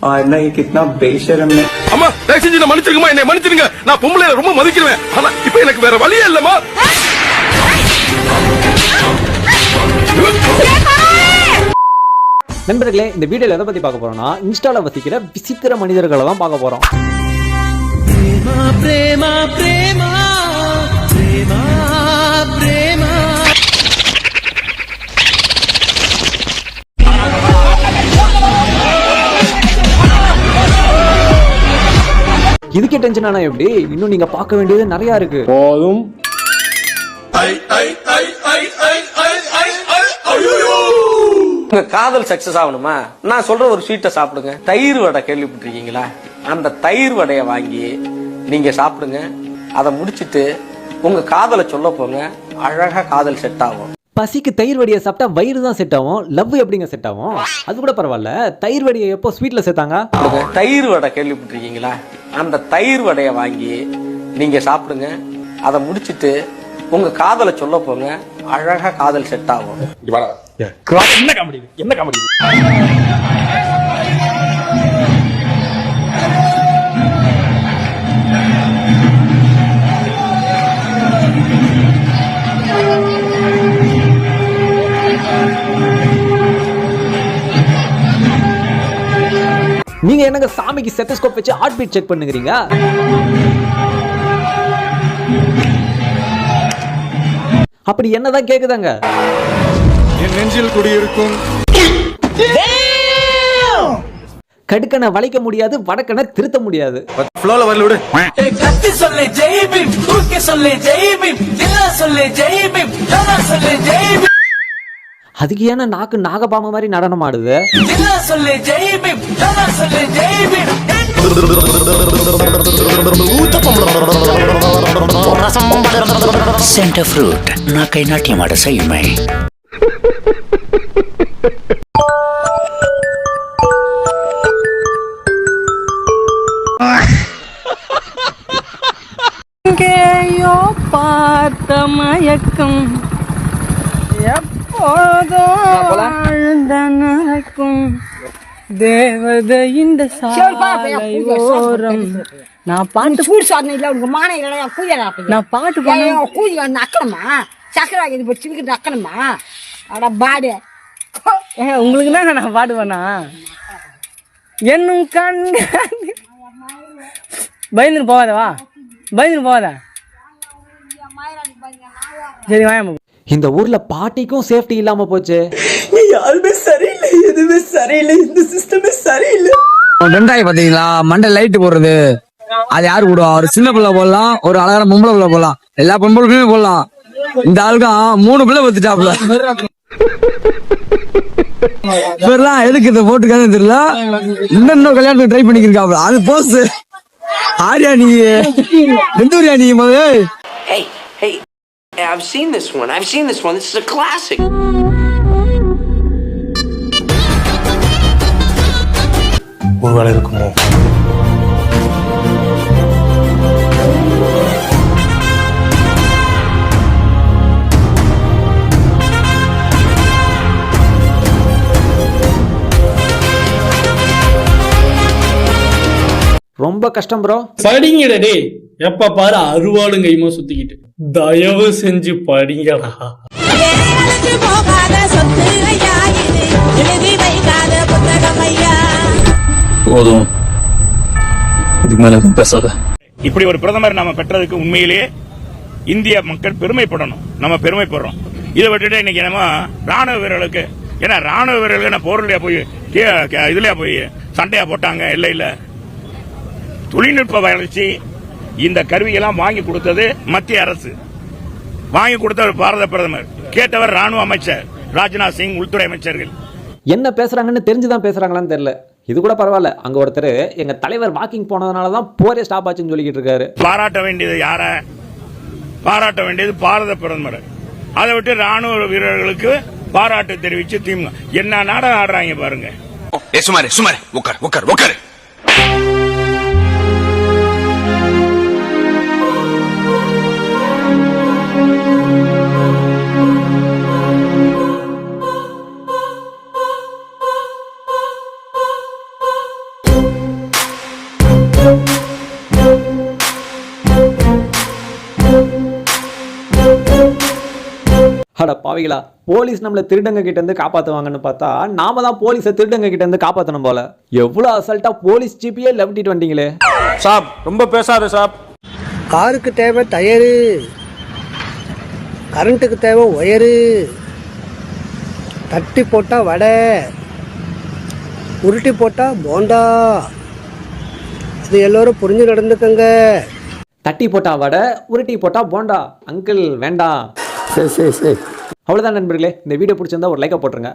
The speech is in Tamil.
और ना ये कितना बेशरम है அம்மா தயவு செஞ்சு நான் மன்னிச்சிருங்கம்மா என்னை மன்னிச்சிருங்க நான் பொம்பளை ரொம்ப மதிக்கிறேன் ஆனா இப்ப எனக்கு வேற வழியே இல்லம்மா நண்பர்களே இந்த வீடியோல எதை பத்தி பார்க்க போறோம்னா இன்ஸ்டால வசிக்கிற விசித்திர மனிதர்களை தான் பார்க்க போறோம் இதுக்கே டென்ஷன் ஆனா எப்படி? இன்னும் நீங்க பார்க்க வேண்டியது நிறைய இருக்கு. போதும். காதல் சக்சஸ் ஆகணுமா? நான் சொல்ற ஒரு ஸ்வீட்டை சாப்பிடுங்க. தயிர் வடை கேள்விப்பட்டிருக்கீங்களா? அந்த தயிர் வடையை வாங்கி நீங்க சாப்பிடுங்க. அதை முடிச்சிட்டு உங்க காதலை சொல்ல போங்க. அழகா காதல் செட் ஆகும். பசிக்கு தயிர் வடியை சாப்பிட்டா வயிறு தான் செட் ஆகும். லவ் எப்படிங்க செட் ஆகும்? அது கூட பரவாயில்ல. தயிர் வடியை எப்போ ஸ்வீட்ல சேர்த்தாங்க. தயிர் வடை கேள்விப்பட்டிருக்கீங்களா? அந்த தயிர் வடையை வாங்கி நீங்க சாப்பிடுங்க. அதை முடிச்சிட்டு உங்க காதலை சொல்ல போங்க. அழகா காதல் செட் ஆகும். என்ன காமெடி? என்ன காமெடி நீங்க என்னங்க சாமிக்கு செட்டஸ்கோப் வச்சு ஹார்ட் பீட் செக் பண்ணுகிறீங்க? அப்படி என்னதான் கேக்குதாங்க? என் நெஞ்சில் குடியிருக்கும் கடுக்கனை வளைக்க முடியாது வடக்கனை திருத்த முடியாது. ஃப்ளோல வரல விடு. கத்தி சொல்லு ஜெய் பீம். தூக்கி சொல்லு ஜெய் பீம். சொல்லு ஜெய் பீம். சொல்லு ஜெய் பீம். அதுக்கு ஏன்னா நாக்கு நாகபாம்பு மாதிரி நடனம் ஆடுது. சென்டர் ஃப்ரூட் நாக்கை நாட்டியம் ஆட செய்யுமை. எங்கேயோ பார்த்த மயக்கம். வாழ்ந்த நடக்கும் தேவதை இந்த சாலை ஓரம். நான் பாட்டு சூடு சாதனை இல்லை உனக்கு மானம் இல்லையா கூதியா நான் பாட்டு பண்ண. கூதி வந்து அக்கணுமா? சக்கரை இது இப்போ சிரிக்கிட்டு அக்கணுமா? அட பாடு. ஏ உங்களுக்கு தான் நான் பண்ணா என்னும் கண் பயந்துன்னு போகாத வா. பயந்துன்னு போகாத. சரி வாயா இந்த ஊர்ல பாட்டிக்கும் சேஃப்டி இல்லாம போச்சு. யாருமே சரியில்லை எதுவுமே சரியில்லை இந்த சிஸ்டமே சரியில்லை. ரெண்டாயி பாத்தீங்களா மண்டை லைட் போடுறது. அது யாரு போடுவா ஒரு சின்ன பிள்ளை போடலாம் ஒரு அழகான பொம்பளை பிள்ளை போடலாம். எல்லா பொம்பளைக்குமே போடலாம். இந்த ஆளுக்கும் மூணு பிள்ளை பத்துட்டாப்ல இவரெல்லாம் எதுக்கு இதை போட்டுக்கான்னு தெரியல. இன்னும் கல்யாணத்துக்கு ட்ரை பண்ணிக்கிருக்காப்ல அது போஸ் ஆரியா நீ எந்த ஊரியா நீ hey, I've seen this one. I've seen this one. This is a classic. ஒருவேளை இருக்குமோ ரொம்ப கஷ்டம் ப்ரோ படிங்கடா டேய் எப்ப பாரு அருவாளும் கைமா சுத்திக்கிட்டு தயவு செஞ்சு படிங்கடா. போதும். இதுக்கு மேல பேசாத. இப்படி ஒரு பிரதமர் நாம பெற்றதுக்கு உண்மையிலேயே இந்திய மக்கள் பெருமைப்படணும். நம்ம பெருமைப்படுறோம். இதை விட்டுட்டு இன்னைக்கு நம்ம ராணுவ வீரர்களுக்கு ஏன்னா ராணுவ வீரர்களுக்கு என்ன போர்லையா போய் இதுலயா போய் சண்டையா போட்டாங்க? இல்ல இல்ல. தொழில்நுட்ப வளர்ச்சி இந்த கருவியெல்லாம் வாங்கி கொடுத்தது மத்திய அரசு. வாங்கி கொடுத்தவர் பாரத பிரதமர். கேட்டவர் ராணுவ அமைச்சர். ராஜ்நாத் சிங் உள்துறை அமைச்சர்கள். என்ன பேசுறாங்கன்னு தெரிஞ்சுதான் பேசுறாங்களான்னு தெரியல. இது கூட பரவாயில்ல. அங்க ஒருத்தர் எங்க தலைவர் வாக்கிங் போனதுனால தான் போரே ஸ்டாப் ஆச்சுன்னு சொல்லிக்கிட்டு இருக்காரு. பாராட்ட வேண்டியது யார? பாராட்ட வேண்டியது பாரத பிரதமர். அதை விட்டு ராணுவ வீரர்களுக்கு பாராட்டு தெரிவிச்சு திமுக. என்ன நாடகம் ஆடுறாங்க பாருங்க. சுமாரு சுமாரு உட்கார் உட்கார் உட்கார் அட பாவிகளா போலீஸ் நம்மளை திருடங்க கிட்ட இருந்து காப்பாத்துவாங்கன்னு பார்த்தா நாம தான் போலீஸை திருடங்க கிட்ட இருந்து காப்பாத்தணும் போல. எவ்வளவு அசல்ட்டா போலீஸ் ஜிபியே லெவட்டிட்டு வந்தீங்களே? சாப் ரொம்ப பேசாத சாப். காருக்கு தேவை டயரு. கரண்ட்டுக்கு தேவை ஒயரு. தட்டி போட்டா வடை. உருட்டி போட்டா போண்டா. இது எல்லோரும் புரிஞ்சு நடந்துக்கங்க. தட்டி போட்டா வடை உருட்டி போட்டா போண்டா. அங்கிள் வேண்டாம். சரி சரி சரி. அவ்வளோதான் நண்பர்களே. இந்த வீடியோ பிடிச்சிருந்தா ஒரு லைக்கை போட்டுருங்க.